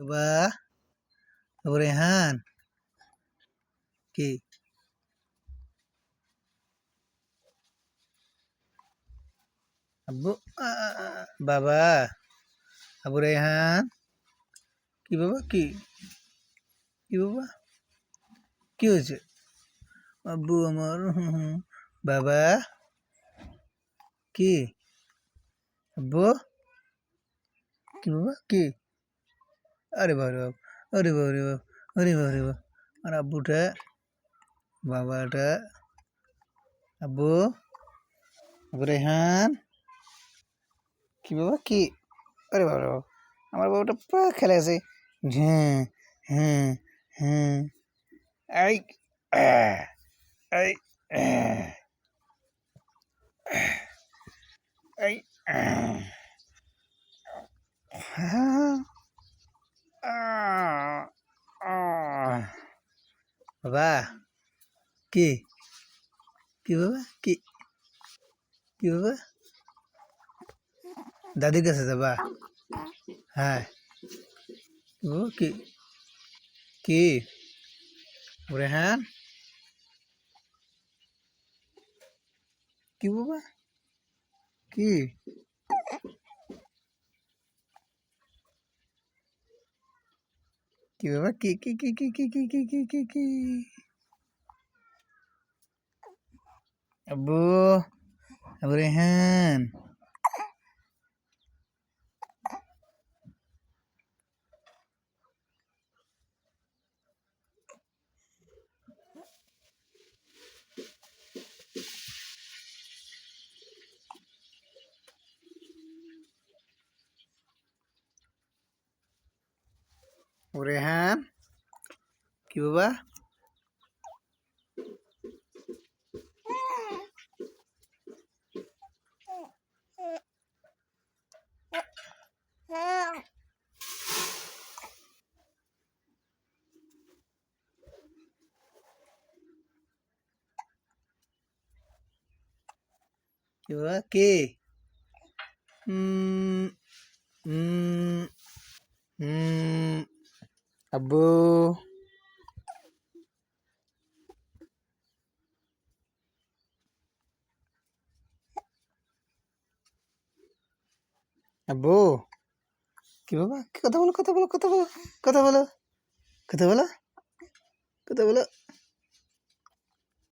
আবু রেহান কি? আব্বু বাবা আবু রেহান কি বাবা? কি? কি বাবা? কি হয়েছে? আব্বু আমার। বাবা, কি? আব্বু? কি বাবা? কি? আরে বাবা রে বাবা আরে বাবা রে বাবা আরে বাবা রে বাবা আর আব্বুটা বাবাটা আব্বু আবু রেহান কি বাবা কি আরে বাবা বাবা আমার বাবাটা পা খেলে গেছে হ্যাঁ হ্যাঁ হ্যাঁ এই আহ, এই বাবা, কি? কি বাবা? কি? কি বাবা? দাদির কাছে যাবা? হ্যাঁ। ও কি? কি? রেহান? কি বাবা? কি? কি বাবা কি কি কি কি কি কি কি কি কি কি আব্বু আবু রেহান ও রেহান কি বাবা কে হুম হুম হুম আব্বু। আব্বু, কি বাবা? কথা বলো কথা বলো কথা বলো কথা বলো কথা বলো কথা বলো